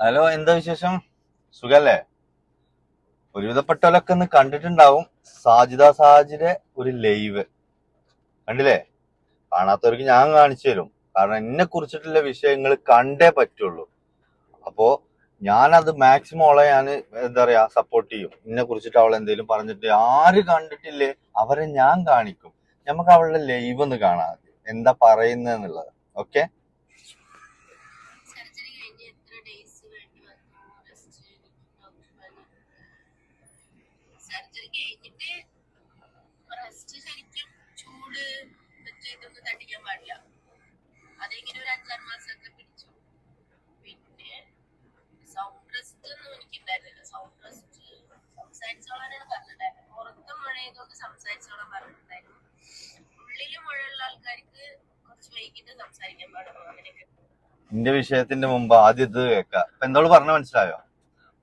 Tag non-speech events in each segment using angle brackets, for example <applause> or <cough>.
Hello എന്താ വിശേഷം? സുഖല്ലേ? ഒരുവിധപ്പെട്ടവരൊക്കെ ഒന്ന് കണ്ടിട്ടുണ്ടാവും സാജിദ സാജിന്റെ ഒരു ലൈവ്. കണ്ടില്ലേ? കാണാത്തവർക്ക് ഞാൻ കാണിച്ചു തരും. കാരണം എന്നെ കുറിച്ചിട്ടുള്ള വിഷയങ്ങൾ കണ്ടേ പറ്റുള്ളൂ. അപ്പോ ഞാനത് മാക്സിമം അവളെ ഞാൻ എന്താ പറയാ സപ്പോർട്ട് ചെയ്യും. എന്നെ കുറിച്ചിട്ട് അവൾ എന്തെങ്കിലും പറഞ്ഞിട്ട് ആര് കണ്ടിട്ടില്ലേ അവരെ ഞാൻ കാണിക്കും. നമുക്ക് അവളുടെ ലൈവ് ഒന്ന് കാണാം. എന്താ പറയുന്നതെന്നുള്ളത് ഓക്കെ സംസാരിച്ചോളാൻ പറഞ്ഞിട്ടുണ്ടായിരുന്നു. ഉള്ളിൽ മഴയുള്ള ആൾക്കാർക്ക് കുറച്ച് വൈകിട്ട് സംസാരിക്കാൻ പാടുള്ളൂ അങ്ങനെയൊക്കെ. വിഷയത്തിന്റെ മുമ്പ് ആദ്യത്തെ കേൾക്കാം അപ്പൊ എന്തോൾ പറഞ്ഞ മനസ്സിലായോ?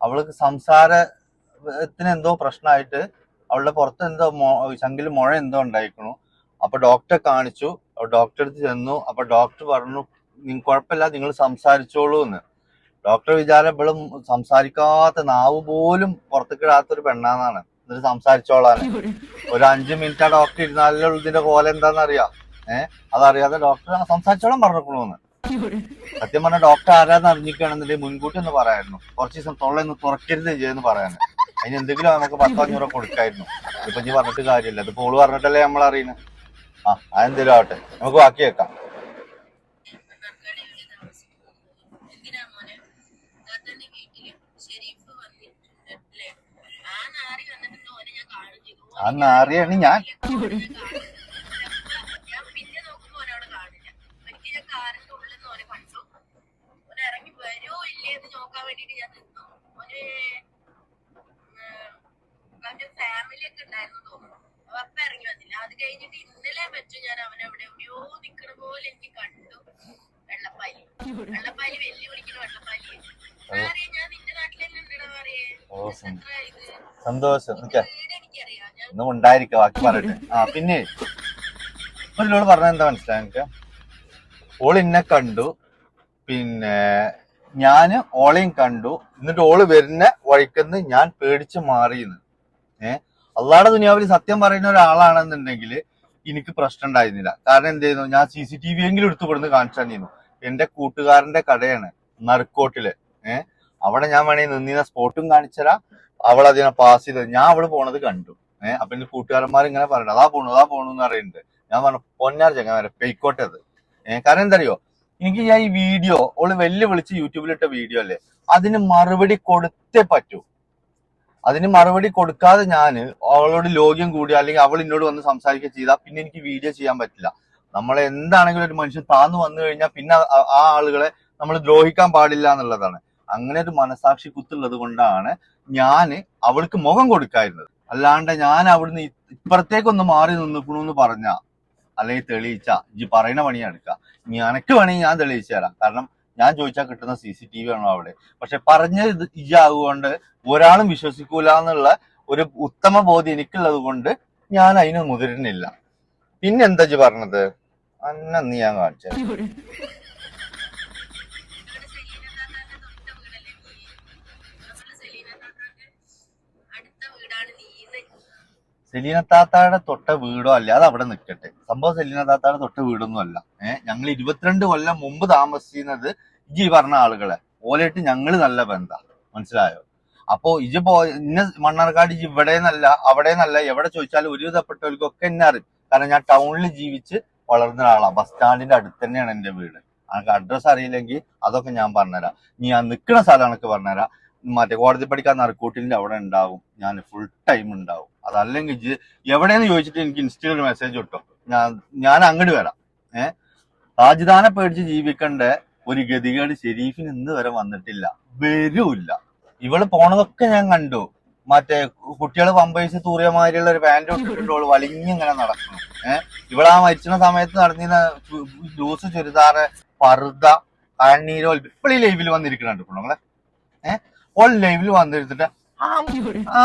അവൾക്ക് സംസാരത്തിന് എന്തോ പ്രശ്നമായിട്ട് അവളുടെ പുറത്ത് എന്തോ ചങ്കിൽ മുഴ എന്തോ ഉണ്ടായിരിക്കണു അപ്പൊ ഡോക്ടറെ കാണിച്ചു. ഡോക്ടറെ അടുത്ത് ചെന്നു. അപ്പൊ ഡോക്ടർ പറഞ്ഞു നിങ്ങൾ കുഴപ്പമില്ല നിങ്ങൾ സംസാരിച്ചോളൂ എന്ന്. ഡോക്ടർ വിചാരം ഇവളും സംസാരിക്കാത്ത നാവ് പോലും പുറത്തേക്കിടാത്ത ഒരു പെണ്ണാന്നാണ്. എന്നിട്ട് സംസാരിച്ചോളാണ് ഒരു അഞ്ചു മിനിറ്റ് ആ ഡോക്ടർ ഇരുന്നാലും ഇതിന്റെ കോലം എന്താണെന്ന് അറിയാം ഏഹ് അതറിയാതെ ഡോക്ടർ സംസാരിച്ചോളാൻ പറഞ്ഞിരിക്കണോന്ന്. സത്യം പറഞ്ഞ ഡോക്ടർ ആരാന്ന് അറിഞ്ഞിക്കുകയാണെന്നുണ്ടെങ്കിൽ മുൻകൂട്ടി ഒന്ന് പറയായിരുന്നു. കുറച്ച് ദിവസം തൊള്ളയൊന്ന് തുറക്കരുത് ചെയ്യുന്നു പറയാന്. അതിന് എന്തെങ്കിലും നമുക്ക് പത്തോ അഞ്ഞൂറോ കൊടുക്കായിരുന്നു. ഇപ്പൊ ഇനി പറഞ്ഞിട്ട് കാര്യമില്ല. ഇത് പോൾ പറഞ്ഞിട്ടല്ലേ നമ്മൾ അറിയുന്നത് ആ അതെന്തേലും ആവട്ടെ. നമുക്ക് ബാക്കി കേൾക്കാം മണ്ണാർക്കാട് ഇവിടെ താമസിക്കുന്നത് എന്തിനാ മോനെ താത്തന്റെ വീട്ടിൽ ഷെരീഫ് വന്നിട്ടുണ്ട് അല്ലേ ആ നാറി വന്നിട്ട് ഓനെ ഞാൻ കാണും ചെയ്തു ഓനെ ആ നാറിയാണ് ഞാൻ സന്തോഷം. നിന്റെ ഓക്കെ വീട് എനിക്കറിയാം ഞാൻ ഒന്നും ഉണ്ടായിരിക്കും ബാക്കി പറയട്ടെ. ആ പിന്നെ ഒരിലോട് പറഞ്ഞ എന്താ മനസ്സിലാക്ക എനിക്ക്? ഓൾ എന്നെ കണ്ടു പിന്നെ ഞാൻ ഓളെയും കണ്ടു എന്നിട്ട് ഓൾ വരുന്ന വഴിക്കെന്ന് ഞാൻ പേടിച്ച് മാറിയെന്ന്. ഏഹ് അള്ളാടെ ദുനിയാവിൽ സത്യം പറയുന്ന ഒരാളാണെന്നുണ്ടെങ്കിൽ എനിക്ക് പ്രശ്നം ഉണ്ടായിരുന്നില്ല. കാരണം എന്ത് ചെയ്യുന്നു? ഞാൻ സി സി ടി വി എങ്കിലും എടുത്തു കൊടുന്ന് കാണിച്ചു തന്നിരുന്നു. എന്റെ കൂട്ടുകാരന്റെ കടയാണ് നറുക്കോട്ടിൽ. ഏഹ് അവിടെ ഞാൻ വേണമെങ്കിൽ നിന്നിരുന്ന സ്പോട്ടും കാണിച്ചരാ. അവൾ അതിനെ പാസ് ചെയ്തത് ഞാൻ അവൾ പോണത് കണ്ടു. ഏഹ് അപ്പൊ എന്റെ കൂട്ടുകാരന്മാർ ഇങ്ങനെ പറയണം അതാ പോണു അതാ പോണു എന്ന് പറയുന്നുണ്ട് ഞാൻ പറഞ്ഞു പൊന്നാർ ചങ്ങാരെ പെയ്ക്കോട്ടത്. ഏഹ് കാരണം എന്തറിയോ? എനിക്ക് ഞാൻ ഈ വീഡിയോ ഓൾ വെല്ലു വിളിച്ച് യൂട്യൂബിലിട്ട വീഡിയോ അല്ലേ അതിന് മറുപടി കൊടുത്തേ പറ്റൂ. അതിന് മറുപടി കൊടുക്കാതെ ഞാൻ അവളോട് ലോഗ്യം കൂടി അല്ലെങ്കിൽ അവൾ എന്നോട് വന്ന് സംസാരിക്കുക ചെയ്താൽ പിന്നെ എനിക്ക് വീഡിയോ ചെയ്യാൻ പറ്റില്ല. നമ്മൾ എന്താണെങ്കിലും ഒരു മനുഷ്യൻ താന്നു വന്നു കഴിഞ്ഞാൽ പിന്നെ ആ ആളുകളെ നമ്മൾ ദ്രോഹിക്കാൻ പാടില്ല എന്നുള്ളതാണ്. അങ്ങനെ ഒരു മനസാക്ഷി കുത്തുള്ളത് കൊണ്ടാണ് ഞാൻ അവൾക്ക് മുഖം കൊടുക്കായിരുന്നത്. അല്ലാണ്ട് ഞാൻ അവിടുന്ന് ഇപ്പുറത്തേക്കൊന്ന് മാറി നിന്നിക്കണു എന്ന് പറഞ്ഞ അല്ലെങ്കിൽ തെളിയിച്ച ഇജ്ജ് പറയുന്ന പണി എടുക്കുക എനക്ക് വേണമെങ്കിൽ ഞാൻ തെളിയിച്ചു തരാം. കാരണം ഞാൻ ചോദിച്ചാൽ കിട്ടുന്ന സി സി ടി വി ആണോ അവിടെ? പക്ഷെ പറഞ്ഞ ഇത് ഇജാകൊണ്ട് ഒരാളും വിശ്വസിക്കൂല എന്നുള്ള ഒരു ഉത്തമ ബോധ്യം എനിക്കുള്ളത് കൊണ്ട് ഞാൻ അതിന് മുതിരുന്നില്ല. പിന്നെന്താ പറഞ്ഞത്? അന്ന നീ ഞാൻ കാണിച്ചത് നിങ്ങളുടെ സെലീന താത്താന്റെ തൊട്ട വീടല്ലേ നീ നമ്മൾ സെലീന താത്താന്റെ അടുത്ത വീടാണ് നീന്ന് സെലീന താത്താടെ തൊട്ട വീടോ അല്ല അത് അവിടെ നിൽക്കട്ടെ സംഭവം സെലീന താത്താടെ തൊട്ട വീടൊന്നും അല്ല. ഏഹ് ഞങ്ങൾ ഇരുപത്തിരണ്ട് കൊല്ലം മുമ്പ് താമസിക്കുന്നത് ഇജി പറഞ്ഞ ആളുകളെ. ഓലായിട്ട് ഞങ്ങൾ നല്ല ബന്ധ. മനസ്സിലായോ? അപ്പോ ഇജ് പോ ഇന്ന മണ്ണാർക്കാട് ഇജ് ഇവിടെ നിന്നല്ല അവിടെ നിന്നല്ല എവിടെ ചോദിച്ചാലും ഒരുവിധപ്പെട്ടവർക്കൊക്കെ എന്നെ അറിയും. കാരണം ഞാൻ ടൗണിൽ ജീവിച്ച് വളർന്ന ആളാണ് ബസ് സ്റ്റാൻഡിന്റെ അടുത്ത് തന്നെയാണ് എന്റെ വീട്. എനിക്ക് അഡ്രസ്സ് അറിയില്ലെങ്കിൽ അതൊക്കെ ഞാൻ പറഞ്ഞുതരാം. നീ ആ നിൽക്കുന്ന സ്ഥലം എനിക്ക് പറഞ്ഞുതരാം. മറ്റേ കോടതി പഠിക്കാൻ നറുക്കൂട്ടിന്റെ അവിടെ ഉണ്ടാവും. ഞാൻ ഫുൾ ടൈം ഉണ്ടാവും. അതല്ലെങ്കിൽ എവിടെയെന്ന് ചോദിച്ചിട്ട് എനിക്ക് ഇൻസ്റ്റയിൽ ഒരു മെസ്സേജ് കിട്ടും ഞാൻ ഞാൻ അങ്ങോട്ട് വരാം. ഏഹ് രാജധാനെ പേടിച്ച് ജീവിക്കേണ്ട ഒരു ഗതികേട് ഷെരീഫിന് ഇന്ന് വരെ വന്നിട്ടില്ല. വരൂല്ല ഇവൾ പോണതൊക്കെ ഞാൻ കണ്ടു. മറ്റേ കുട്ടികൾ പമ്പേഴ്സ് തൂറിയമാതിരിയുള്ള ഒരു പാന്റ് ഇട്ടിട്ടുണ്ട് ഓൾ വലിഞ്ഞിങ്ങനെ നടക്കുന്നു. ഏഹ് ഇവിടെ ആ മരിച്ച സമയത്ത് നടന്നിരുന്ന ലൂസ് ചുരിദാറ് പറുത കണ്ണീരോ ഇപ്പോൾ ഈ ലൈവിൽ വന്നിരിക്കുന്നുണ്ട് ഇപ്പോൾ ഏഹ് ഓൾ ലൈവിൽ വന്നിരുന്നിട്ട് ആ ആ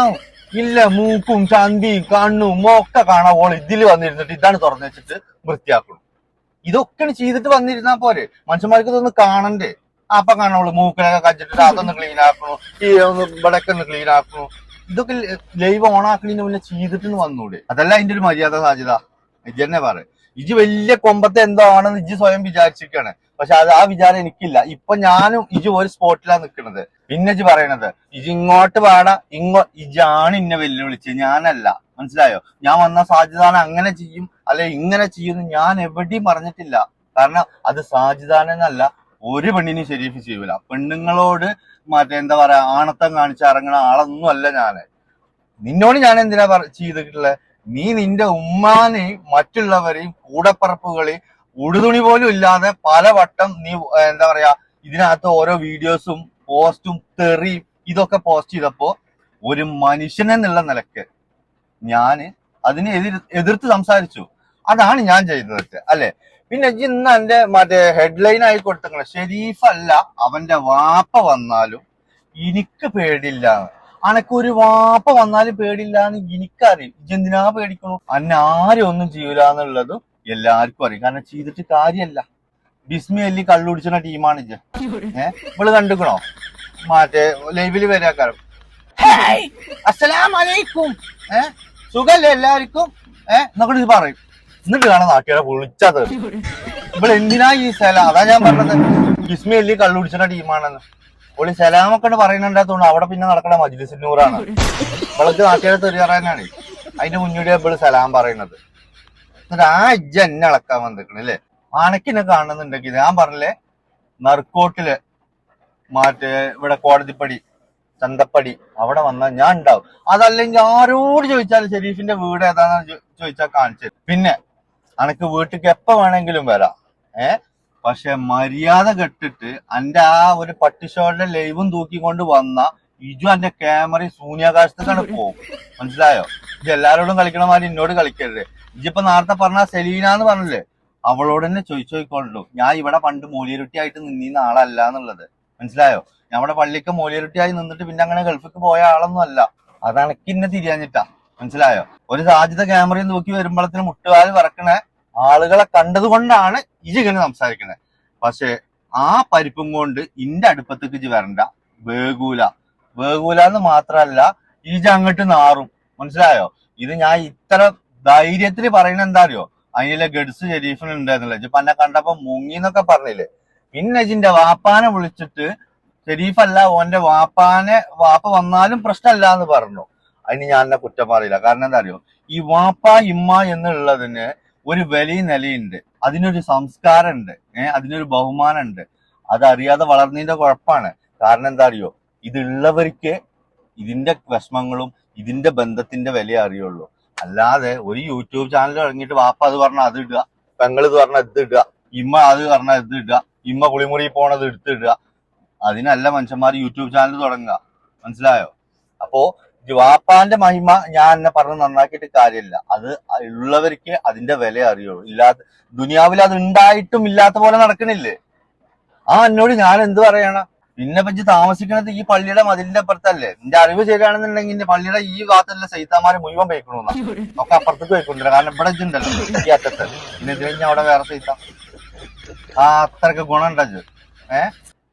ഇല്ല മൂക്കും ചന്തിയും കണ്ണും ഒക്കെ കാണാൻ ഓൾ ഇതിൽ വന്നിരുന്നിട്ട് ഇതാണ് തുറന്നു വെച്ചിട്ട് വൃത്തിയാക്കുള്ളൂ ഇതൊക്കെ ചെയ്തിട്ട് വന്നിരുന്നാ പോരെ. മനുഷ്യന്മാർക്ക് ഇതൊന്ന് കാണണ്ടേ? അപ്പൊ കാണുള്ളൂ മൂക്കിനൊക്കെ കച്ചിട്ട് അതൊന്ന് ക്ലീൻ ആക്കണു. ഈ ഒന്ന് ഇവിടെയൊക്കെ ഒന്ന് ക്ലീൻ ആക്കണു. ഇതൊക്കെ ലൈവ് ഓൺ ആക്കണതിന് മുന്നേ ചെയ്തിട്ട് വന്നൂടെ. അതല്ല അതിന്റെ ഒരു മര്യാദ സാധ്യത. ഇജ് തന്നെ പറ. ഇജ് വലിയ കൊമ്പത്തെ എന്തോ ആണെന്ന് ഇജ് സ്വയം വിചാരിച്ചിരിക്കുകയാണ് പക്ഷെ അത് ആ വിചാരം എനിക്കില്ല. ഇപ്പൊ ഞാനും ഇജ് ഒരു സ്പോട്ടിലാണ് നിൽക്കുന്നത് പിന്നെ പറയണത് ഇജിങ്ങോട്ട് പാട ഇങ്ങോ ഇജാണ് ഇന്നെ വെല്ലുവിളിച്ച് ഞാനല്ല. മനസ്സിലായോ? ഞാൻ വന്ന സാധ്യതാനം അങ്ങനെ ചെയ്യും അല്ലെ ഇങ്ങനെ ചെയ്യും ഞാൻ എവിടെയും പറഞ്ഞിട്ടില്ല. കാരണം അത് സാധ്യതാനെന്നല്ല ഒരു പെണ്ണിനും ശരീഫ് ചെയ്യൂല. പെണ്ണുങ്ങളോട് മറ്റേ എന്താ പറയാ ആണത്തം കാണിച്ച ഇറങ്ങണ ആളൊന്നും അല്ല ഞാൻ. നിന്നോട് ഞാൻ എന്തിനാ ചെയ്തിട്ടുള്ളത് നീ നിന്റെ ഉമ്മാനെയും മറ്റുള്ളവരെയും കൂടപ്പറപ്പുകളെയും ഉടുതുണി പോലും ഇല്ലാതെ പല വട്ടം നീ എന്താ പറയാ ഇതിനകത്ത് ഓരോ വീഡിയോസും പോസ്റ്റും തെറിയും ഇതൊക്കെ പോസ്റ്റ് ചെയ്തപ്പോ ഒരു മനുഷ്യൻ എന്നുള്ള നിലയ്ക്ക് ഞാൻ അതിനെ എതിർ എതിർത്ത് സംസാരിച്ചു. അതാണ് ഞാൻ ചെയ്തത് അല്ലെ? പിന്നെ ഇന്ന് എന്റെ മറ്റേ ഹെഡ്ലൈൻ ആയി കൊടുത്തങ്ങളെ ഷെരീഫ് അല്ല അവന്റെ വാപ്പ വന്നാലും എനിക്ക് പേടില്ല അനക്ക് ഒരു വാപ്പ വന്നാലും പേടില്ല എന്ന് എനിക്കറിയും. ഇജെന്തിനാ പേടിക്കണു? അന്നെ ആരും ഒന്നും ചെയ്യൂല എന്നുള്ളതും എല്ലാവർക്കും അറിയും. കാരണം ചെയ്തിട്ട് കാര്യമല്ല ബിസ്മി അല്ലി കള്ളുടിച്ചുന്ന ടീമാണ് ഇജ് ഏഹ് ഇവൾ കണ്ടുക്കണോ? മറ്റേ ലൈവിൽ വരാക്കാരം. അസ്സലാമലൈക്കും. ഏഹ് സുഖല്ലേ എല്ലാവർക്കും? ഏഹ് എന്നൊക്കെ ഇത് പറയും. എന്നിട്ട് കാണാൻ നാട്ടുകാരെ വിളിച്ചത്. ഇവിടെ എന്തിനാ ഈ സലാം? അതാ ഞാൻ പറഞ്ഞത്. ബിസ്മി അല്ലി കള്ളുടിച്ചുന്ന ടീമാണെന്ന്. ഒളി സലാമൊക്കെ പറയുന്നുണ്ടാത്തോണ്ട് അവിടെ പിന്നെ നടക്കണ മജ്ലിസിനൂറാണ് ഇവളക്ക് നാട്ടുകാരെ തെറിയറാനാണ് അതിന്റെ മുന്നോടിയാ ഇവൾ സലാം പറയുന്നത്. എന്നിട്ട് ആ ഇജ്ജ എന്നെ അളക്കാൻ വന്നിക്കണല്ലേ അണക്കിനെ കാണുന്നുണ്ടെങ്കിൽ ഞാൻ പറഞ്ഞില്ലേ നറുക്കോട്ടിൽ മറ്റേ ഇവിടെ കോടതിപ്പടി ചന്തപ്പടി അവിടെ വന്നാൽ ഞാൻ ഉണ്ടാവും. അതല്ലെങ്കിൽ ആരോട് ചോദിച്ചാലും ഷെരീഫിന്റെ വീട് ഏതാണെന്ന് ചോദിച്ചാൽ കാണിച്ചു പിന്നെ അനക്ക് വീട്ടിലേക്ക് എപ്പോ വേണമെങ്കിലും വരാം. ഏ? പക്ഷെ മര്യാദ കെട്ടിട്ട് എന്റെ ആ ഒരു പട്ടിഷോയുടെ ലൈവും തൂക്കിക്കൊണ്ട് വന്ന ഇജു എന്റെ ക്യാമറ ശൂന്യാകാശത്തേക്കാണ് പോകും. മനസ്സിലായോ? ഇത് എല്ലാരോടും കളിക്കണ മാതിരി എന്നോട് കളിക്കരുത്. ഇജിപ്പൊ നേരത്തെ പറഞ്ഞ സെലീന എന്ന് പറഞ്ഞില്ലേ? അവളോട് തന്നെ ചോദിച്ചു ഞാൻ ഇവിടെ പണ്ട് മൂലിയരുട്ടിയായിട്ട് നിന്നീന്ന ആളല്ല എന്നുള്ളത്. മനസ്സിലായോ? ഇവിടെ പള്ളിക്ക് മൂലിയരുട്ടിയായി നിന്നിട്ട് പിന്നെ അങ്ങനെ ഗൾഫിക്ക് പോയ ആളൊന്നും അല്ല. അതാണ് ഇന്നെ തിരിയാഞ്ഞിട്ടാ. മനസ്സിലായോ? ഒരു സാധ്യത ക്യാമറയിൽ നോക്കി വരുമ്പോഴത്തേന് മുട്ടുകാൽ പറക്കണ ആളുകളെ കണ്ടതുകൊണ്ടാണ് ഇജിങ്ങനെ സംസാരിക്കണേ. പക്ഷെ ആ പരിപ്പും കൊണ്ട് ഇന്റെ അടുപ്പത്തേക്ക് ഇജ് വരണ്ട. വേഗൂല. വേഗൂല എന്ന് മാത്രല്ല ഇജ് അങ്ങോട്ട് നാറും. മനസ്സിലായോ? ഇത് ഞാൻ ഇത്ര ധൈര്യത്തിൽ പറയണ അറിയോ? അതിലെ ഗഡ്സ് ഷെരീഫിന് ഉണ്ടായിരുന്നില്ല. ഇജിപ്പോ എന്നെ കണ്ടപ്പോ മുങ്ങി എന്നൊക്കെ പറഞ്ഞില്ലേ? പിന്നെ ഇജിന്റെ വാപ്പാനെ വിളിച്ചിട്ട് ഷെരീഫല്ല ഓന്റെ വാപ്പാനെ വാപ്പ വന്നാലും പ്രശ്നമല്ല എന്ന് പറഞ്ഞു. അതിന് ഞാൻ എന്നെ കുറ്റം പറയില്ല. കാരണം എന്താ അറിയോ? ഈ വാപ്പ ഇമ്മ എന്നുള്ളതിന് ഒരു വലിയ നിലയുണ്ട്. അതിനൊരു സംസ്കാരം ഉണ്ട് ഏഹ് അതിനൊരു ബഹുമാനം ഉണ്ട് അതറിയാതെ വളർന്നതിന്റെ കുഴപ്പമാണ്. കാരണം എന്താ അറിയോ? ഇതുള്ളവർക്ക് ഇതിന്റെ വിഷമങ്ങളും ഇതിന്റെ ബന്ധത്തിന്റെ വില അറിയുള്ളൂ. അല്ലാതെ ഒരു യൂട്യൂബ് ചാനൽ ഇറങ്ങിയിട്ട് വാപ്പ അത് പറഞ്ഞാൽ അത് ഇടുക. പെങ്ങൾ ഇത് പറഞ്ഞാൽ ഇത് ഇടുക. ഇമ്മ അത് പറഞ്ഞാൽ ഇത് ഇടുക. ഇമ്മ കുളിമുറി പോണത് എടുത്തിടുക അതിനല്ല മനുഷ്യന്മാർ യൂട്യൂബ് ചാനൽ തുടങ്ങുക. മനസ്സിലായോ? അപ്പോ വാപ്പാന്റെ മഹിമ ഞാൻ എന്നെ പറഞ്ഞ് നന്നാക്കിയിട്ട് കാര്യമില്ല. അത് ഉള്ളവർക്ക് അതിന്റെ വില അറിയുള്ളൂ. ഇല്ലാത്ത ദുനിയാവിൽ അത് ഉണ്ടായിട്ടും ഇല്ലാത്ത പോലെ നടക്കണില്ലേ? ആ എന്നോട് ഞാൻ എന്ത് പറയണം? പിന്നെ പറ്റി താമസിക്കണത് ഈ പള്ളിയുടെ മതിലിന്റെ അപ്പുറത്തല്ലേ? നിന്റെ അറിവ് ശരിയാണെന്നുണ്ടെങ്കിൽ പള്ളിയുടെ ഈ ഭാഗത്തല്ല സൈത്താമാരെ മുഴുവൻ പോയിക്കണമെന്നാ ഒക്കെ അപ്പുറത്തേക്ക് പോയിക്കൊണ്ടില്ല കാരണം ഇവിടെ ഇതുണ്ടല്ലോ ഈ അറ്റത്ത് പിന്നെ ഇത് കഴിഞ്ഞാൽ അവിടെ വേറെ സൈത്താം ആ അത്രയ്ക്ക് ഗുണമുണ്ടത് ഏഹ്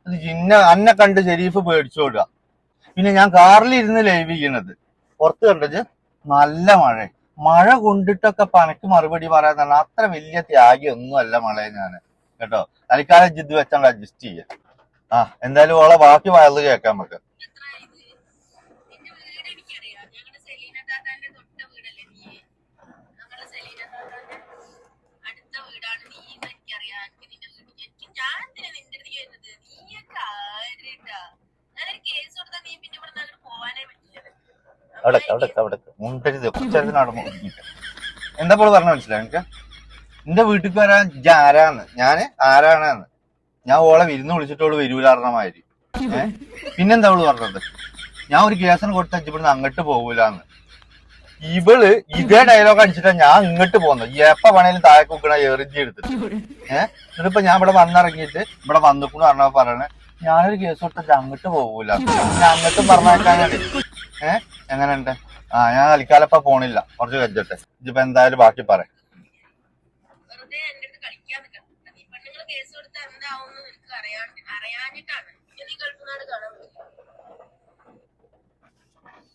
ചിന്ന അന്നെ കണ്ട് ഷെരീഫ് പേടിച്ചോടുക പിന്നെ ഞാൻ കാറിൽ ഇരുന്ന് ലൈവ് ചെയ്യണത്. പുറത്ത് കണ്ടത് നല്ല മഴ മഴ കൊണ്ടിട്ടൊക്കെ പനക്ക് മറുപടി പറയാൻ അത്ര വലിയ ത്യാഗി ഒന്നും അല്ല മഴയെ ഞാൻ കേട്ടോ? തൽക്കാലം ജിദ് വെച്ചാണ്ട് അഡ്ജസ്റ്റ് ചെയ്യാം. ആ എന്തായാലും ഓളെ ബാക്കി വയറ് കേൾക്കാൻ നമുക്ക്. അവിടെ അവിടെ അവിടെ മുണ്ടരുത് കുറച്ചേരത്തിന് അവിടെ എന്താ പോലെ പറഞ്ഞ മനസ്സിലായി എനിക്ക് എന്റെ വീട്ടിൽ വരാൻ ആരാണ്? ആരാന്ന് ഞാൻ ആരാണെന്ന് ഞാൻ ഓളെ വിരുന്ന് വിളിച്ചിട്ടോൾ ഓൾ ഏഹ് പിന്നെന്താ അവൾ പറഞ്ഞത്? ഞാൻ ഒരു കേസിന് കൊടുത്ത് ഇവിടുന്ന് അങ്ങോട്ട് പോകൂലെന്ന് ഇവൾ ഇതേ ഡയലോഗ് അടിച്ചിട്ടാ ഞാൻ ഇങ്ങോട്ട് പോകുന്നത് എപ്പ വേണേലും താഴെ കുക്കണ എറിഞ്ചി എടുത്തിട്ട്. ഏഹ് എന്നിട്ടിപ്പോ ഞാൻ ഇവിടെ വന്നിറങ്ങിയിട്ട് ഇവിടെ വന്നിക്കുന്നു പറഞ്ഞ പറയണേ. ഞാനൊരു കേസ് കൊടുത്തിട്ട് അങ്ങോട്ട് പോകൂല അങ്ങോട്ടും പറഞ്ഞേക്കാനാണ് ഏഹ് എങ്ങനെയുണ്ട്? ആ ഞാൻ കളിക്കാലപ്പ പോണില്ല. കുറച്ച് കജ്ജട്ടെ. ഇതിപ്പോ എന്തായാലും ബാക്കി പറ വെറുതെ എന്റെ അടുത്ത് കളിക്കാൻ നിൽക്കണം നീ പെണ്ണുങ്ങൾ കേസ് കൊടുത്താൽ എന്താവും നിനക്ക് അറിയാൻ അറിയാഞ്ഞിട്ടാണ്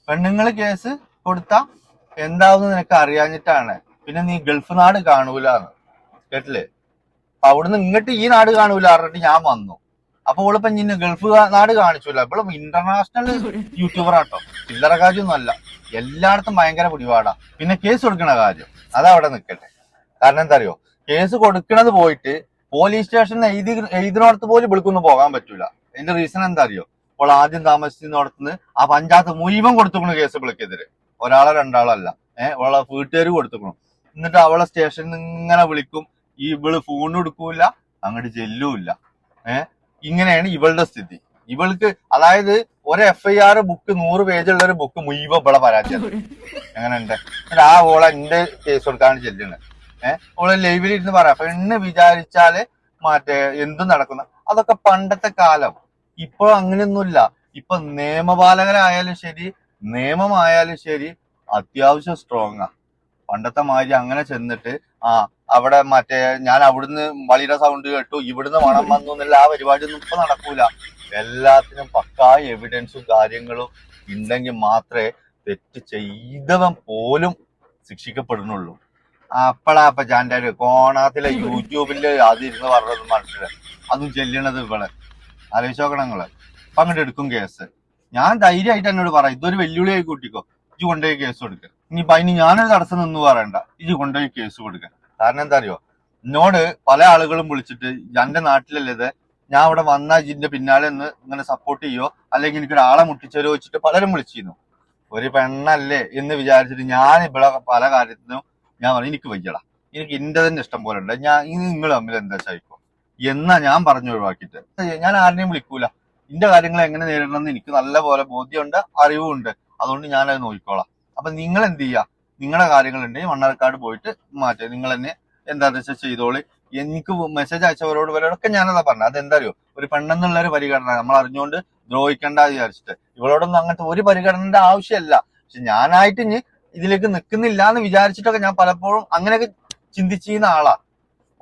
പെണ്ണുങ്ങൾ കേസ് കൊടുത്ത എന്താവുന്ന നിനക്ക് അറിയാഞ്ഞിട്ടാണ് പിന്നെ നീ ഗൾഫ് നാട് കാണൂലെന്ന്. കേട്ടില്ലേ? അപ്പൊ അവിടുന്ന് ഇങ്ങോട്ട് ഈ നാട് കാണൂല പറഞ്ഞിട്ട് ഞാൻ വന്നു. അപ്പൊ ഓളിപ്പോ നിന്ന് ഗൾഫ് നാട് കാണിച്ചില്ല ഇവളും ഇന്റർനാഷണൽ യൂട്യൂബർ ആട്ടോ. ചില്ലറ കാര്യമൊന്നും അല്ല എല്ലായിടത്തും ഭയങ്കര പിടിപാടാ. പിന്നെ കേസ് കൊടുക്കണ കാര്യം. അതവിടെ നിൽക്കട്ടെ കാരണം എന്താ അറിയോ കേസ് കൊടുക്കണത് പോയിട്ട് പോലീസ് സ്റ്റേഷനിൽ എഴുതി എഴുതിനോടത്ത് പോലും വിളിക്കൊന്നും പോകാൻ പറ്റൂല. അതിന്റെ റീസൺ എന്താ അറിയോ? അപ്പോൾ ആദ്യം താമസിച്ചിടത്തുനിന്ന് ആ പഞ്ചായത്ത് മുഴുവൻ കൊടുത്തുക്കണു കേസ് വിളിക്കെതിരെ ഒരാളോ രണ്ടാളോ അല്ല ഏഹ് അവളെ വീട്ടുകാർ കൊടുത്തുക്കണു. എന്നിട്ട് അവളെ സ്റ്റേഷനിൽ നിന്ന് ഇങ്ങനെ വിളിക്കും. ഈ ഇവൾ ഫോൺ എടുക്കൂല അങ്ങോട്ട് ചെല്ലുമില്ല ഏഹ് ഇങ്ങനെയാണ് ഇവളുടെ സ്ഥിതി. ഇവൾക്ക് അതായത് ഒരു എഫ് ഐ ആർ ബുക്ക് നൂറ് പേജുള്ള ഒരു ബുക്ക് മുഴുവൻ ഇവിടെ പരാജയം എങ്ങനെ ഉണ്ട് ആ ഓളെ എന്റെ കേസ് കൊടുക്കാണ് ചെല്ലുന്നത് ഏഹ് ഓളെ ലൈവിലിരുന്ന് പറയാം. പെണ്ണ് വിചാരിച്ചാൽ മറ്റേ എന്തും നടക്കുന്ന. അതൊക്കെ പണ്ടത്തെ കാലം. ഇപ്പൊ അങ്ങനെയൊന്നുമില്ല. ഇപ്പൊ നിയമപാലകരായാലും ശരി നിയമമായാലും ശരി അത്യാവശ്യം സ്ട്രോങ് ആ. പണ്ടത്തെ മാതിരി അങ്ങനെ ചെന്നിട്ട് ആ അവിടെ മറ്റേ ഞാൻ അവിടുന്ന് വളിയുടെ സൗണ്ട് കേട്ടു ഇവിടുന്ന് മണം വന്നു എന്നുള്ള ആ പരിപാടി ഒന്നും ഇപ്പൊ നടക്കൂല. എല്ലാത്തിനും പക്കാ എവിഡൻസും കാര്യങ്ങളും ഉണ്ടെങ്കിൽ മാത്രമേ തെറ്റ് ചെയ്തവൻ പോലും ശിക്ഷിക്കപ്പെടുന്നുള്ളൂ. അപ്പളാ അപ്പൊ ചാന്റെ കോണാത്തിലെ യൂട്യൂബിൽ അതിരുന്ന് പറഞ്ഞത് മനസ്സിലായി. അതും ചെല്ലണത് ഇവൾ. ആലോചിച്ച് അപ്പൊ അങ്ങോട്ട് എടുക്കും കേസ്. ഞാൻ ധൈര്യമായിട്ട് എന്നോട് പറയാം ഇതൊരു വെല്ലുവിളിയായി കൂട്ടിക്കോ. ഇത് കൊണ്ടുപോയി കേസ് കൊടുക്കുക ഇപ്പൊ അതിന് ഞാനൊരു തടസ്സം നിന്ന് പറയണ്ട. ഇത് കൊണ്ടുപോയി കേസ് കൊടുക്കുക കാരണം എന്താ അറിയോ? എന്നോട് പല ആളുകളും വിളിച്ചിട്ട് എന്റെ നാട്ടിലല്ലേ ഞാൻ അവിടെ വന്ന ഇജിന്റെ പിന്നാലെ ഒന്ന് ഇങ്ങനെ സപ്പോർട്ട് ചെയ്യോ? അല്ലെങ്കിൽ എനിക്ക് ഒരാളെ മുട്ടിച്ചേരോ വെച്ചിട്ട് പലരും വിളിച്ചിരുന്നു. ഒരു പെണ്ണല്ലേ എന്ന് വിചാരിച്ചിട്ട് ഞാൻ ഇവിടെ പല കാര്യത്തിനും ഞാൻ പറഞ്ഞു എനിക്ക് വയ്യടാ. എനിക്ക് എന്റെ തന്നെ ഇഷ്ടം പോലെ ഉണ്ട്. ഞാൻ ഇനി നിങ്ങൾ തമ്മിൽ എന്താ ചായിക്കോ എന്നാ ഞാൻ പറഞ്ഞു ഒഴിവാക്കിയിട്ട് ഞാൻ ആരെയും വിളിക്കൂല. ഇന്റെ കാര്യങ്ങൾ എങ്ങനെ നേരിടണം എന്ന് എനിക്ക് നല്ലപോലെ ബോധ്യമുണ്ട് അറിവുണ്ട് അതുകൊണ്ട് ഞാനത് നോക്കിക്കോളാം. അപ്പൊ നിങ്ങൾ എന്ത് ചെയ്യുക നിങ്ങളുടെ കാര്യങ്ങൾ ഉണ്ടെങ്കിൽ മണ്ണാർക്കാട് പോയിട്ട് മാറ്റുക നിങ്ങൾ തന്നെ എന്താ വെച്ചാൽ ചെയ്തോളി. എനിക്ക് മെസ്സേജ് അയച്ചവരോട് വരോടൊക്കെ ഞാനതാ പറഞ്ഞത് അതെന്താ അറിയോ ഒരു പെണ്ണെന്നുള്ള ഒരു പരിഗണന നമ്മൾ അറിഞ്ഞുകൊണ്ട് ദ്രോഹിക്കണ്ട വിചാരിച്ചിട്ട്. ഇവളോടൊന്നും അങ്ങനത്തെ ഒരു പരിഗണനയുടെ ആവശ്യമല്ല പക്ഷെ ഞാനായിട്ട് ഇനി ഇതിലേക്ക് നിൽക്കുന്നില്ല എന്ന് വിചാരിച്ചിട്ടൊക്കെ ഞാൻ പലപ്പോഴും അങ്ങനെയൊക്കെ ചിന്തിച്ചിരുന്ന ആളാ.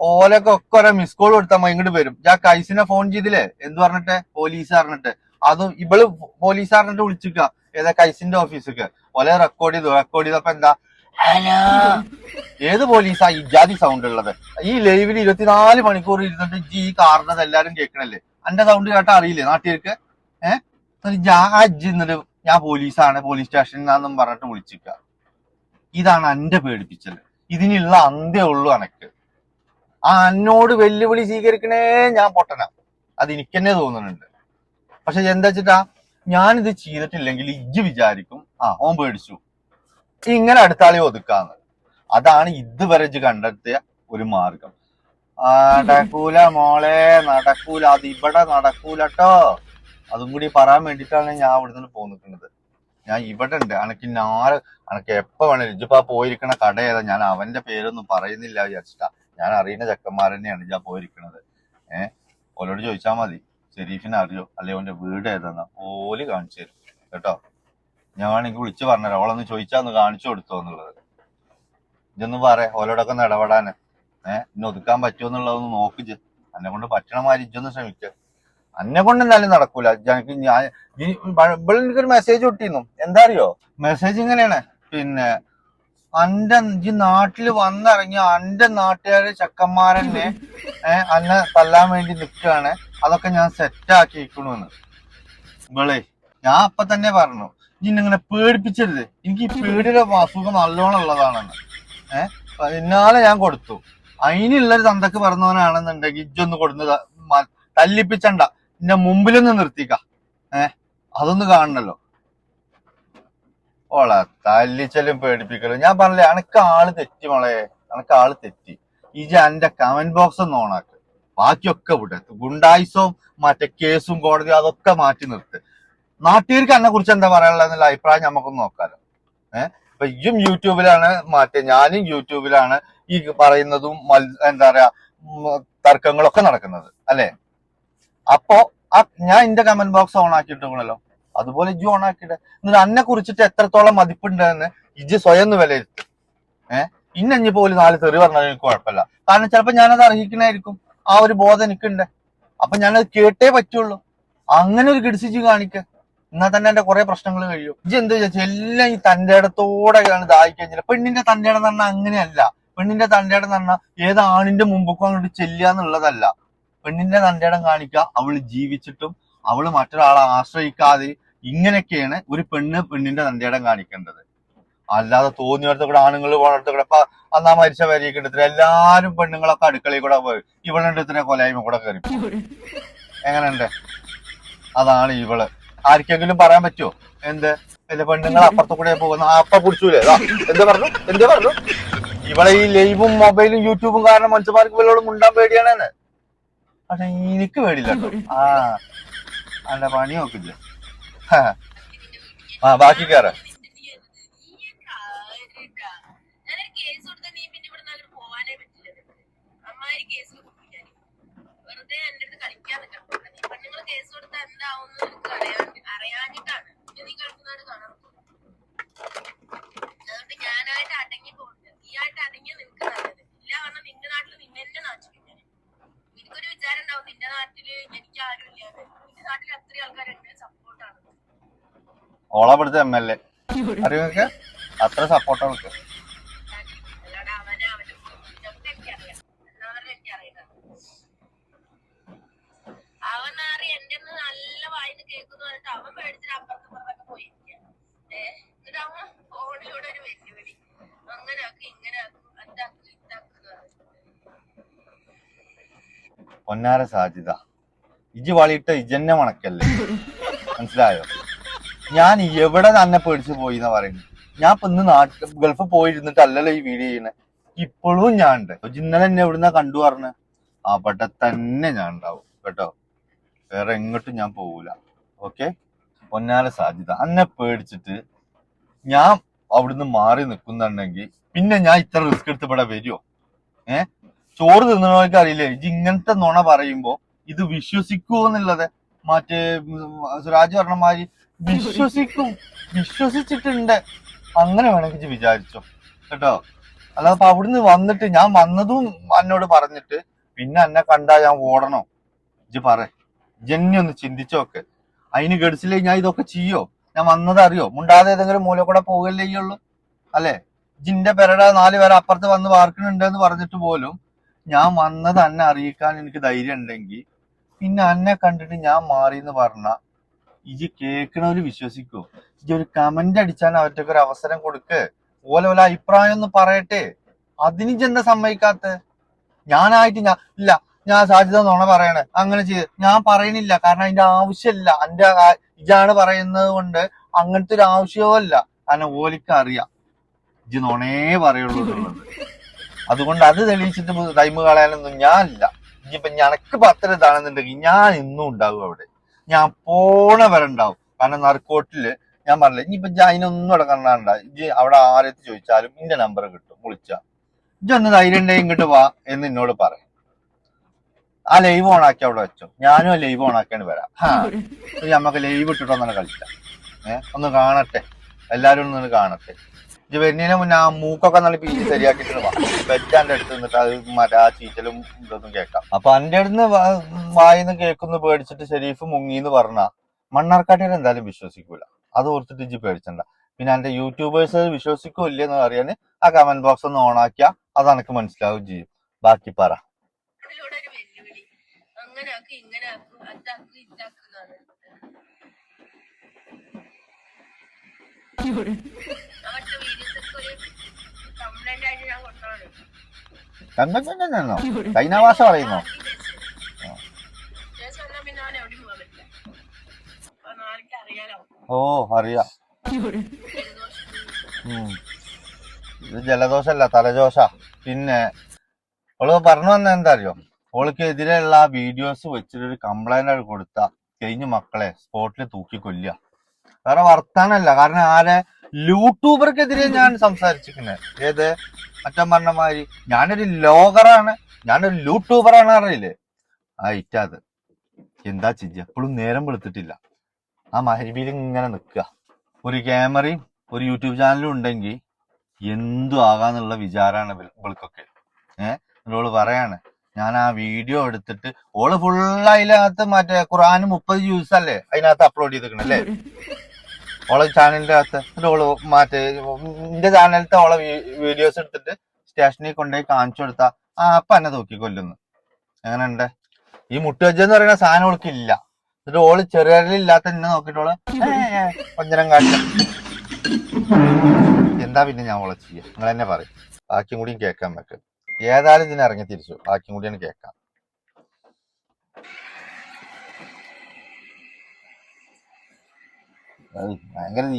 ഓലൊക്കെ ഒക്കെ ഒരേ മിസ് കോൾ കൊടുത്താൽ ഇങ്ങോട്ട് വരും. ഞാൻ കൈസിനെ ഫോൺ ചെയ്തില്ലേ? എന്ത് പറഞ്ഞിട്ട്? പോലീസ് പറഞ്ഞിട്ട് അതും ഇവൾ പോലീസ് പറഞ്ഞിട്ട് വിളിച്ചിക്ക. ഏതാ കൈസിന്റെ ഓഫീസിക്ക് ഓലെ റെക്കോർഡ് ചെയ്തു. റെക്കോർഡ് ചെയ്തപ്പോ എന്താ? ഏത് പോലീസാ ഈ ജാതി സൗണ്ട് ഉള്ളത്? ഈ ലൈവിൽ ഇരുപത്തിനാല് മണിക്കൂർ ഇരുന്നിട്ട് ജി ഈ കാറിനത് എല്ലാരും കേൾക്കണല്ലേ എന്റെ സൗണ്ട് കേട്ടാ അറിയില്ലേ നാട്ടുകാർക്ക്? ഏഹ് ജാജ് എന്നിട്ട് ഞാൻ പോലീസാണ് പോലീസ് സ്റ്റേഷനിൽ നിന്നും പറഞ്ഞിട്ട് വിളിച്ചിക്ക. ഇതാണ് എന്റെ പേടിപ്പിച്ചത് ഇതിനുള്ള അന്ത്യമുള്ളൂ അനക്ക്. ആ എന്നോട് വെല്ലുവിളി സ്വീകരിക്കണേ ഞാൻ പൊട്ടന. അത് എനിക്ക് തന്നെ തോന്നുന്നുണ്ട്. പക്ഷെ എന്താ വെച്ചിട്ടാ ഞാനിത് ചെയ്തിട്ടില്ലെങ്കിൽ ഇജ്ജ് വിചാരിക്കും ആ ഓൻ പേടിച്ചു. ഇങ്ങനെ അടുത്താളെ ഒതുക്കാന്ന്. അതാണ് ഇതുവരെ ഇജ്ജ് കണ്ടെത്തിയ ഒരു മാർഗം. നടക്കൂല മോളെ നടക്കൂല. അത് ഇവിടെ നടക്കൂലട്ടോ. അതും കൂടി പറയാൻ വേണ്ടിട്ടാണ് ഞാൻ അവിടെ നിന്ന് പോന്നിക്കുന്നത് ഞാൻ ഇവിടെ ഉണ്ട് അനക്ക് ഇന്ന അനക്ക് എപ്പോ വേണേലും ഇജ്ജിപ്പോ പോയിരിക്കണ കട ഏതാ? ഞാൻ അവന്റെ പേരൊന്നും പറയുന്നില്ല വിചാരിച്ചിട്ടാ. ഞാൻ അറിയുന്ന ചക്കന്മാർ തന്നെയാണ് ഞാൻ പോയിരിക്കുന്നത് ഏഹ് ഓലോട് ചോദിച്ചാൽ മതി. ഷെരീഫിനെ അറിയോ? അല്ലെ ഓന്റെ വീട് ഏതെന്ന? ഓൽ കാണിച്ചു തരും. കേട്ടോ? ഞാൻ വേണമെങ്കിൽ വിളിച്ചു പറഞ്ഞുതരാം. ഓളൊന്ന് ചോദിച്ചാ ഒന്ന് കാണിച്ചു കൊടുത്തോ എന്നുള്ളത്. ഇതൊന്നും പറ ഓലോടൊക്കെ ഒന്ന് ഇടപെടാന്. ഏഹ് ഇന്ന് ഒതുക്കാൻ പറ്റുമോ എന്നുള്ളതൊന്ന് നോക്കിച്ച് എന്നെ കൊണ്ട് പറ്റണ മാതിരി ഇജ്ജൊന്ന് ശ്രമിക്ക. എന്നെ കൊണ്ട് എന്തായാലും നടക്കൂല. എനിക്ക് ഞാൻ എനിക്കൊരു മെസ്സേജ് കിട്ടിയിരുന്നു എന്താ അറിയോ? മെസ്സേജ് ഇങ്ങനെയാണ്. പിന്നെ അന്റെ ഈ നാട്ടിൽ വന്നിറങ്ങി അന്റെ നാട്ടുകാര് ചെക്കന്മാരെന്നെ <laughs> അന്നെ തല്ലാൻ വേണ്ടി നിൽക്കുകയാണ് അതൊക്കെ ഞാൻ സെറ്റ് ആക്കിയിരിക്കണമെന്ന് ഇവളെ ഞാൻ അപ്പൊ തന്നെ പറഞ്ഞു ഇനി ഇങ്ങനെ പേടിപ്പിച്ചരുത്. എനിക്ക് ഈ പേടിയുടെ അസുഖം നല്ലോണം ഉള്ളതാണെന്ന്. ഏഹ് പിന്നാലെ ഞാൻ കൊടുത്തു. അതിനുള്ളൊരു തന്തക്ക് പറഞ്ഞവനാണെന്നുണ്ടെങ്കിൽ ഇജ്ജൊന്ന് കൊടുന്ന് തല്ലിപ്പിച്ചണ്ട. എന്റെ മുമ്പിലൊന്ന് നിർത്തിക്ക. ഏഹ് അതൊന്ന് കാണണല്ലോ. ഓളെ തല്ലിച്ചലും പേടിപ്പിക്കലും. ഞാൻ പറഞ്ഞില്ലേ അനക്ക് ആൾ തെറ്റി മോളെ അനക്ക് ആൾ തെറ്റി. ഇജ എന്റെ കമന്റ് ബോക്സ് ഒന്ന് ഓണാക്ക് ബാക്കിയൊക്കെ വിട. ഗുണ്ടായിസവും മറ്റേ കേസും കോടതിയും അതൊക്കെ മാറ്റി നിർത്ത്. നാട്ടുകാർക്ക് എന്നെ കുറിച്ച് എന്താ പറയാനുള്ള എന്നുള്ള അഭിപ്രായം നമുക്കൊന്ന് നോക്കാലോ. ഏഹ് ഇപ്പൊ ഇയും യൂട്യൂബിലാണ് മറ്റേ ഞാനും യൂട്യൂബിലാണ് ഈ പറയുന്നതും എന്താ പറയാ തർക്കങ്ങളൊക്കെ നടക്കുന്നത്. അല്ലെ? അപ്പോ ആ ഞാൻ എന്റെ കമന്റ് ബോക്സ് ഓൺ ആക്കിയിട്ടുണ്ടല്ലോ അതുപോലെ ഇജ്ജു ഓൺ ആക്കിയിട്ട് എന്നിട്ട് അന്നെ കുറിച്ചിട്ട് എത്രത്തോളം മതിപ്പുണ്ടെന്ന് ഇജ്ജ് സ്വയം ഒന്ന് വിലയിരുത്തും. ഏഹ് ഇന്ന ഇനി പോലും നാല് തെറി പറഞ്ഞാൽ എനിക്ക് കുഴപ്പമില്ല. കാരണം ചിലപ്പോ ഞാനത് അർഹിക്കണായിരിക്കും. ആ ഒരു ബോധം എനിക്കുണ്ട്. അപ്പൊ ഞാനത് കേട്ടേ പറ്റുള്ളൂ. അങ്ങനെ ഒരു കിടിസിച്ച് കാണിക്ക. എന്നാ തന്നെ എന്റെ കുറെ പ്രശ്നങ്ങൾ കഴിയും. ഇജ്ജ് എന്ത് ചോദിച്ചാൽ എല്ലാം ഈ തന്റെ ഇടത്തോടെയാണ് ഇതായി കഴിഞ്ഞാൽ പെണ്ണിന്റെ തന്റെ ഇടം എന്ന് അങ്ങനെയല്ല. പെണ്ണിന്റെ തന്റെ ഇടം എന്ന് ഏതാണിന്റെ ഏത് ആണിന്റെ അങ്ങോട്ട് ചെല്ലുക എന്നുള്ളതല്ല. പെണ്ണിന്റെ തന്റെ ഇടം കാണിക്കുക അവൾ ജീവിച്ചിട്ടും അവൾ മറ്റൊരാളെ ആശ്രയിക്കാതെ ഇങ്ങനെയൊക്കെയാണ് ഒരു പെണ്ണ് പെണ്ണിന്റെ നന്ദിയടം കാണിക്കേണ്ടത്. അല്ലാതെ തോന്നിയിടത്ത് കൂടെ ആണുങ്ങൾ പോണടുത്ത് കൂടെ ഇപ്പൊ അന്നാ മരിച്ച വരിയൊക്കെ എടുത്തിട്ട് എല്ലാരും പെണ്ണുങ്ങളൊക്കെ അടുക്കളയിൽ കൂടെ പോയി. ഇവളുടെ ഇത്ര കൊലായ്മ കൂടെ കയറി എങ്ങനെയുണ്ട്? അതാണ് ഇവൾ. ആർക്കെങ്കിലും പറയാൻ പറ്റുമോ എന്ത്? എന്റെ പെണ്ണുങ്ങൾ അപ്പുറത്തു കൂടെ പോകുന്ന അപ്പ പിടിച്ചൂലേ? എന്താ പറഞ്ഞു? എന്താ പറഞ്ഞു? ഇവളെ ഈ ലൈവും മൊബൈലും യൂട്യൂബും കാരണം മനുഷ്യന്മാർക്ക് ഇവളോട് മുണ്ടാൻ പേടിയാണെന്ന്. പക്ഷെ എനിക്ക് പേടില്ല ആ. അല്ല പണി ആ ബാക്കി കയറാം ഞാനൊരു കേസ് കൊടുത്ത നീ പിന്നെ ഇവിടെ നിന്ന് പോവാനേ പറ്റില്ല അമ്മായി കേസിൽ കുപ്പിക്കാൻ വെറുതെ എന്റെ അടുത്ത് കളിക്കാൻ നിൽക്കാൻ പാടില്ല. നീ പെണ്ണുങ്ങൾ കേസ് കൊടുത്താൽ എന്താവും നിനക്ക് അറിയാൻ അറിയാഞ്ഞിട്ടാണ് പിന്നെ നീ കളിക്കുന്നതായിട്ട് കാണാൻ അതുകൊണ്ട് ഞാനായിട്ട് അടങ്ങി പോകുന്നുണ്ട് നീയായിട്ട് അടങ്ങിയ നിനക്ക് നല്ലത് ഇല്ല പറഞ്ഞാൽ നിന്റെ നാട്ടിൽ നിന്നെ തന്നെ നാച്ചിപ്പിക്കാൻ എനിക്കൊരു വിചാരം ഉണ്ടാവും നിന്റെ നാട്ടിൽ എനിക്ക് ആരും ഇല്ലാതെ നിന്റെ നാട്ടിൽ അത്രയും ആൾക്കാർ എന്നെ സപ്പോർട്ടാണ് ഓളപ്പെടുത്ത എം എൽ എ അറിയൊക്കെ അത്ര സപ്പോർട്ട് അവൾക്ക് അല്ലാതെ അവനെ അവന്റെ ഇതൊക്കെ എനിക്കറിയാം എല്ലാവരും എനിക്കറിയാം അവൻ മാറി എന്റെ നല്ല വായിന്ന് കേൾക്കുന്നു പറഞ്ഞിട്ട് അവൻ പേടിച്ചിട്ട് അപ്പുറത്ത് പുറത്തൊക്കെ പോയിരിക്കുക ഏഹ് എന്നിട്ട് അവൻ ഫോണിലൂടെ ഒരു എം എൽ എ ഇങ്ങനെ അത്ര സപ്പോർട്ട് അവൾക്ക് പൊന്നാര സാധ്യത. ഇജ് വളിയിട്ട് ഇജന്നെ മണക്കല്ലേ? മനസ്സിലായോ? ഞാൻ എവിടെ തന്നെ പേടിച്ചു പോയി എന്ന് പറയുന്നത് ഞാൻ ഇന്ന് നാട്ടിൽ ഗൾഫ് പോയിരുന്നിട്ടല്ലല്ലോ ഈ വീഡിയോ ചെയ്യണേ ഇപ്പോഴും ഞാൻ ഉണ്ട്. ഇന്നലെ എന്നെ എവിടുന്ന കണ്ടു പറഞ്ഞ? അവിടെ തന്നെ ഞാൻ ഉണ്ടാവും. കേട്ടോ? വേറെ എങ്ങോട്ടും ഞാൻ പോകൂല ഓക്കെ? പൊന്നാല സാധ്യത. അന്നെ പേടിച്ചിട്ട് ഞാൻ അവിടുന്ന് മാറി നിൽക്കുന്നുണ്ടെങ്കിൽ പിന്നെ ഞാൻ ഇത്ര റിസ്ക് എടുത്ത് ഇവിടെ വരുമോ ഏ? ചോറ് തിന്നണവർക്ക് അറിയില്ലേ? ഇത് ഇങ്ങനത്തെ നുണ പറയുമ്പോ ഇത് വിശ്വസിക്കുമോ എന്നുള്ളത്? മറ്റേ സുരാജ് പറഞ്ഞ മാതിരി വിശ്വസിക്കും. വിശ്വസിച്ചിട്ടുണ്ട്. അങ്ങനെ വേണമെങ്കിൽ വിചാരിച്ചു. കേട്ടോ? അല്ലാതെ അപ്പൊ അവിടുന്ന് വന്നിട്ട് ഞാൻ വന്നതും എന്നോട് പറഞ്ഞിട്ട് പിന്നെ എന്നെ കണ്ടാ ഞാൻ ഓടണോ. ഇജ്ജ് പറ. ജന്നി ഒന്ന് ചിന്തിച്ചോക്കെ അതിന് ഗഡ്സിലേ ഞാൻ ഇതൊക്കെ ചെയ്യോ? ഞാൻ വന്നത് അറിയോ? മുണ്ടാതെ ഏതെങ്കിലും മൂല കൂടെ പോകല്ലേ അല്ലേ? ജിന്റെ പെരട നാല് പേരെ അപ്പുറത്ത് വന്ന് പാർക്കുന്നുണ്ട് എന്ന് പറഞ്ഞിട്ട് പോലും ഞാൻ വന്നത് എന്നെ അറിയിക്കാൻ എനിക്ക് ധൈര്യം ഉണ്ടെങ്കിൽ പിന്നെ എന്നെ കണ്ടിട്ട് ഞാൻ മാറി എന്ന് പറഞ്ഞ ഇജ് കേൾക്കണവര് വിശ്വസിക്കോ. ഇജ് ഒരു കമന്റ് അടിച്ചാൽ അവർക്ക് ഒരു അവസരം കൊടുക്ക്. ഓല ഓല അഭിപ്രായം ഒന്ന് പറയട്ടെ. അതിന് എന്താ സമ്മതിക്കാത്ത? ഞാനായിട്ട് ഞാൻ ഇല്ല ഞാൻ സാധ്യത നോണ പറയണേ. അങ്ങനെ ചെയ്ത് ഞാൻ പറയണില്ല. കാരണം അതിന്റെ ആവശ്യമില്ല എന്റെ ഇതാണ് പറയുന്നത് കൊണ്ട് അങ്ങനത്തെ ഒരു ആവശ്യമല്ല കാരണം ഓലിക്ക് അറിയാം. ഇജ് നോണേ പറയുള്ളൂ അതുകൊണ്ട് അത് തെളിയിച്ചിട്ട് ടൈം കളയാനൊന്നും ഞാനില്ല. ഇനിയിപ്പൊ ഞനക്ക് പത്ര ഇതാണെന്നുണ്ടെങ്കിൽ ഞാൻ ഇന്നും ഉണ്ടാകും അവിടെ. ഞാൻ പോണ വരെ ഉണ്ടാവും. കാരണം നറുക്കോട്ടിൽ ഞാൻ പറഞ്ഞില്ല ഇനിയിപ്പൊ അതിനൊന്നും ഇവിടെ കണ്ടാണ്ട ഇജ്ജ് അവിടെ ആരെത്തി ചോദിച്ചാലും ഇന്റെ നമ്പർ കിട്ടും വിളിച്ച. ഒന്ന് ധൈര്യം ഉണ്ടെങ്കിൽ ഇങ്ങോട്ട് വാ എന്ന് എന്നോട് പറയും. ആ ലൈവ് ഓൺ ആക്കി അവിടെ വെച്ചോ. ഞാനും ലൈവ് ഓൺ ആക്കിയാണ് വരാം. നമുക്ക് ലൈവ് ഇട്ടിട്ടൊന്നും കളിക്കാം. ഏഹ് ഒന്ന് കാണട്ടെ. എല്ലാരും ഒന്ന് കാണട്ടെ. ഇത് വരുന്നതിന് മുന്നേ ആ മൂക്കൊക്കെ നല്ല പീച്ച് ശരിയാക്കിയിട്ട് വാ. ബെറ്റാന്റെ അടുത്ത് നിന്നിട്ട് അത് മറ്റേ ആ ചീറ്റലും ഇതൊന്നും കേൾക്കാം. അപ്പൊ അന്റെ അടുത്ത് വായിന്ന് കേൾക്കുന്നു പേടിച്ചിട്ട് ഷെരീഫ് മുങ്ങിന്ന് പറഞ്ഞ മണ്ണാർക്കാട്ടിയിൽ എന്തായാലും വിശ്വസിക്കൂല. അത് ഓർത്തിട്ട് ഇജ്ജ് പേടിച്ചണ്ട. പിന്നെ എന്റെ യൂട്യൂബേഴ്സ് വിശ്വസിക്കോ എന്ന് പറയാന് ആ കമന്റ് ബോക്സ് ഒന്ന് ഓണാക്കിയാ അത് എനിക്ക് മനസ്സിലാവും ചെയ്യും ബാക്കി പറ. ഇങ്ങനെ പറ്റില്ല അപ്പൊ നാളേക്ക് അറിയാലോ ഓ അറിയാം. ഇത് ജലദോഷല്ല തലദോഷ പിന്നെ ഓൾ പറഞ്ഞു വന്ന എന്താ അറിയോ എതിരെയുള്ള വീഡിയോസ് വെച്ചിട്ട് ഒരു കംപ്ലൈന്റ് കൊടുത്ത കഴിഞ്ഞ് മക്കളെ സ്പോട്ടിൽ തൂക്കി കൊല്ലുക വേറെ വർത്താനല്ല കാരണം ആരെ യൂട്യൂബർക്കെതിരെ ഞാൻ സംസാരിച്ചിരിക്കുന്നത്. ഏത്? മറ്റം പറഞ്ഞ മാതിരി ഞാനൊരു ലോകറാണ് ഞാനൊരു യൂട്യൂബറാണ് അറിയില്ലേ? ആ ഇറ്റാത്. എന്താ ചിജ് എപ്പോഴും നേരം വെളുത്തിട്ടില്ല. ആ മഹരിബിയിൽ ഇങ്ങനെ നിൽക്കുക. ഒരു ക്യാമറയും ഒരു യൂട്യൂബ് ചാനലും ഉണ്ടെങ്കിൽ എന്തു ആകാന്നുള്ള വിചാരമാണ് ഇവൾക്കൊക്കെ. ഏഹ് എന്നോട് പറയാണ് ഞാൻ ആ വീഡിയോ എടുത്തിട്ട് ഓൾ ഫുൾ അതിനകത്ത് മറ്റേ ഖുറാനും മുപ്പത് ജ്യൂസ് അല്ലേ? അതിനകത്ത് അപ്ലോഡ് ചെയ്തിരിക്കണം അല്ലേ? ഓളെ ചാനലിന്റെ അകത്ത് ഓൾ മറ്റേ എന്റെ ചാനലിലത്തെ ഓളെ വീഡിയോസ് എടുത്തിട്ട് സ്റ്റേഷനിൽ കൊണ്ടുപോയി കാണിച്ചു കൊടുത്താ ആ അപ്പൊ എന്നെ തൂക്കി കൊല്ലുന്നു. എങ്ങനെയുണ്ട്? ഈ മുട്ടുവജ്ജെന്ന് പറയുന്ന സാധനം ഓൾക്ക് ഇല്ല. എന്നിട്ട് ഓൾ ചെറിയലില്ലാത്ത എന്നെ നോക്കിയിട്ട് ഓൾ കൊഞ്ചനം കാട്ടി. എന്താ പിന്നെ ഞാൻ ഓളെ ചെയ്യാ? നിങ്ങൾ തന്നെ പറയും. ബാക്കിയും കൂടിയും കേൾക്കാൻ വെക്ക്. ഏതായാലും ഇതിനെ ഇറങ്ങി തിരിച്ചു. ബാക്കിയും കൂടിയാണ് കേൾക്കാം ഏയ്, ഭയങ്കര തീറ്റ അതിനൊരു കുറവുമില്ല ചെറിയ മോനെല്ലാം പോയി എല്ലാരും സ്കൂളിൽ പോയി. ആരും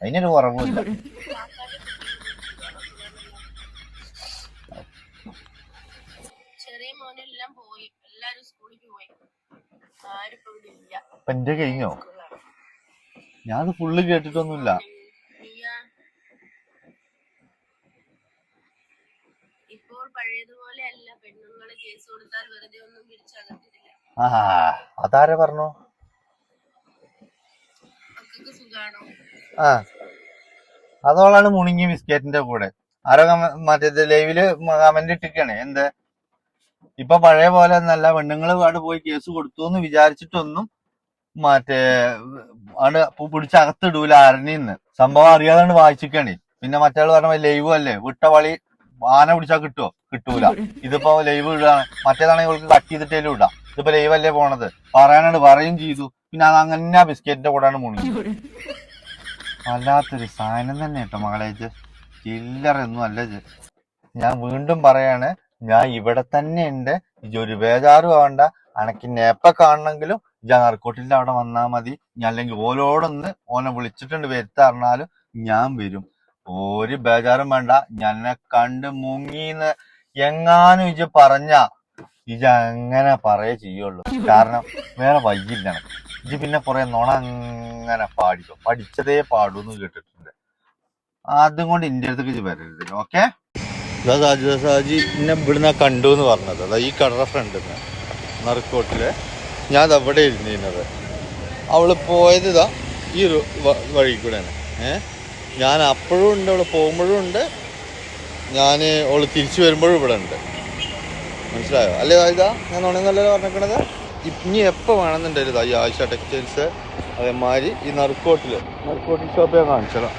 അതിനൊരു കുറവില്ല അപ്പൊ എന്റെ കഴിഞ്ഞോ ഞാനത് ഫുള്ള് കേട്ടിട്ടൊന്നുമില്ല. ഇപ്പോൾ പെണ്ണുങ്ങൾ കേസ് കൊടുത്താൽ വെറുതെ ഒന്നും പിടിച്ചകത്തില്ല അതാരെ പറഞ്ഞു? ആ. അതോളാണ് മുണുങ്ങി ബിസ്ക്കറ്റിന്റെ കൂടെ. ആരോ മറ്റേ ലൈവിൽ കമന്റ് ഇട്ടിരിക്കണേ എന്ത്? ഇപ്പൊ പഴയ പോലെ ഒന്നല്ല. പെണ്ണുങ്ങൾ അവിടെ പോയി കേസ് കൊടുത്തു എന്ന് വിചാരിച്ചിട്ടൊന്നും മറ്റേ ആണ് പിടിച്ചകത്തിടൂല ആരണിന്ന്. സംഭവം അറിയാതാണ് വായിച്ചിക്കാണ് പിന്നെ മറ്റേ പറഞ്ഞ ലൈവ് അല്ലേ? വിട്ട വളി ആന പിടിച്ചാ കിട്ടുവോ കിട്ടൂല. ഇതിപ്പോ ലൈവ് ഇടാണ് മറ്റേതാണെങ്കിൽ ഇവൾക്ക് കട്ട് ചെയ്തിട്ടേലും ഇടാം. ഇതിപ്പോ ലൈവ് അല്ലേ പോണത്? പറയാനാണ് പറയും ചെയ്തു. പിന്നെ അത് അങ്ങനെ ബിസ്ക്കറ്റിന്റെ കൂടെയാണ് മുണങ്ങി. വല്ലാത്തൊരു സാധനം തന്നെ കേട്ടോ മകളെ ഇത്. ചില്ലറൊന്നും അല്ല ഇത്. ഞാൻ വീണ്ടും പറയാണ് ഞാൻ ഇവിടെ തന്നെ ഉണ്ട്. ഇജ്ജ് ഒരു ബേജാറും ആവണ്ട. അനക്ക് നേപ്പ കാണണമെങ്കിലും ഞാൻ നറുക്കോട്ടിന്റെ അവിടെ വന്നാ മതി. ഞാൻ അല്ലെങ്കിൽ ഓലോടൊന്ന് ഓനെ വിളിച്ചിട്ടുണ്ട് വരുത്താറിഞ്ഞാലും ഞാൻ വരും. ഒരു ബേജാറും വേണ്ട. ഞാനെ കണ്ട് മുങ്ങിന്ന് എങ്ങാനും ഇജ് പറഞ്ഞ ഇജ് അങ്ങനെ പറയേ ചെയ്യുള്ളൂ. കാരണം വേറെ വൈകില്ല. ഇജ്ജ് പിന്നെ കുറെ നോണ അങ്ങനെ പാടിക്കോ? പഠിച്ചതേ പാടൂന്ന് കേട്ടിട്ടുണ്ട്. അതും കൊണ്ട് ഇന്റെ അടുത്തേക്ക് ഇജ്ജ് വരരുത് ഓക്കെ? സാജി സാജി എന്നെ ഇവിടുന്ന് കണ്ടു എന്ന് പറഞ്ഞത്. അതാ ഈ കടറ ഫ്രണ്ട് നറുക്കോട്ടിൽ. ഞാൻ അവിടെ ഇരുന്നിരുന്നത് അവൾ പോയത് ഇതാ ഈ ഒരു വഴി കൂടെയാണ് ഏ? ഞാൻ അപ്പോഴും ഉണ്ട് അവൾ പോകുമ്പോഴും ഉണ്ട്. ഞാൻ അവൾ തിരിച്ചു വരുമ്പോഴും ഇവിടെ ഉണ്ട്. മനസ്സിലായോ? അല്ലേ ഇതാ ഞാൻ ഉണങ്ങല്ലോ പറഞ്ഞേക്കണത്? ഇനി എപ്പോൾ വേണമെന്നുണ്ടായിരുന്നു ഈ ആയിഷ ടെക്സ്റ്റൈൽസ് അതേമാതിരി ഈ നറുക്കോട്ടിൽ. നറുക്കോട്ടിൽ ഷോപ്പ് ഞാൻ കാണിച്ചല്ലോ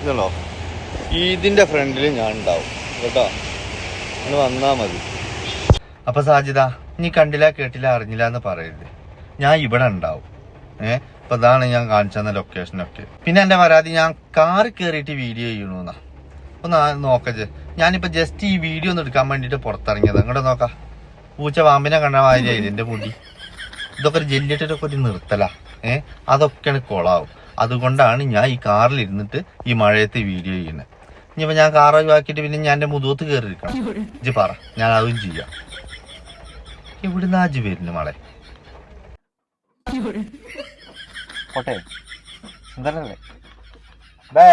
ഇതല്ലോ ഇതിന്റെ ഫ്രണ്ടിൽ ഞാൻ ഉണ്ടാവും കേട്ടോ? നിങ്ങൾ വന്നാ മതി. അപ്പൊ സാജിത നീ കണ്ടില്ല കേട്ടില്ല അറിഞ്ഞില്ല എന്ന് പറയരുത്. ഞാൻ ഇവിടെ ഉണ്ടാവും. ഏഹ് അപ്പൊ അതാണ് ഞാൻ കാണിച്ചു തന്ന ലൊക്കേഷനൊക്കെ പിന്നെ എന്റെ പരാതി ഞാൻ കാറിൽ കയറിയിട്ട് വീഡിയോ ചെയ്യണമെന്നാ ഒന്ന് നോക്കജ് ഞാനിപ്പോ ജസ്റ്റ് ഈ വീഡിയോ ഒന്ന് എടുക്കാൻ വേണ്ടിട്ട് പുറത്തിറങ്ങിയത്. അങ്ങോട്ട് നോക്കാം. പൂച്ച പാമ്പിനെ കണ്ട മാതിരിയായി എന്റെ മുടി. ഇതൊക്കെ ഒരു ജെല്ലിട്ടൊക്കെ ഒരു നിർത്തല. ഏ? അതൊക്കെയാണ് കൊളാവും. അതുകൊണ്ടാണ് ഞാൻ ഈ കാറിൽ ഇരുന്നിട്ട് ഈ മഴയത്തെ വീഡിയോ ചെയ്യുന്നത് ഇനിയിപ്പോ ഞാൻ കാർ ഒഴിവാക്കിയിട്ട് പിന്നെ ഞാൻ എന്റെ മുതുകത്ത് കയറിയിരിക്കണം ഇജ്ജ് പറ. ഞാൻ അതും ചെയ്യാം. ഇവിടുന്ന് ആജ് വരുന്നു മളെ? കോട്ടെ സുന്ദരല്ലേ ബൈ.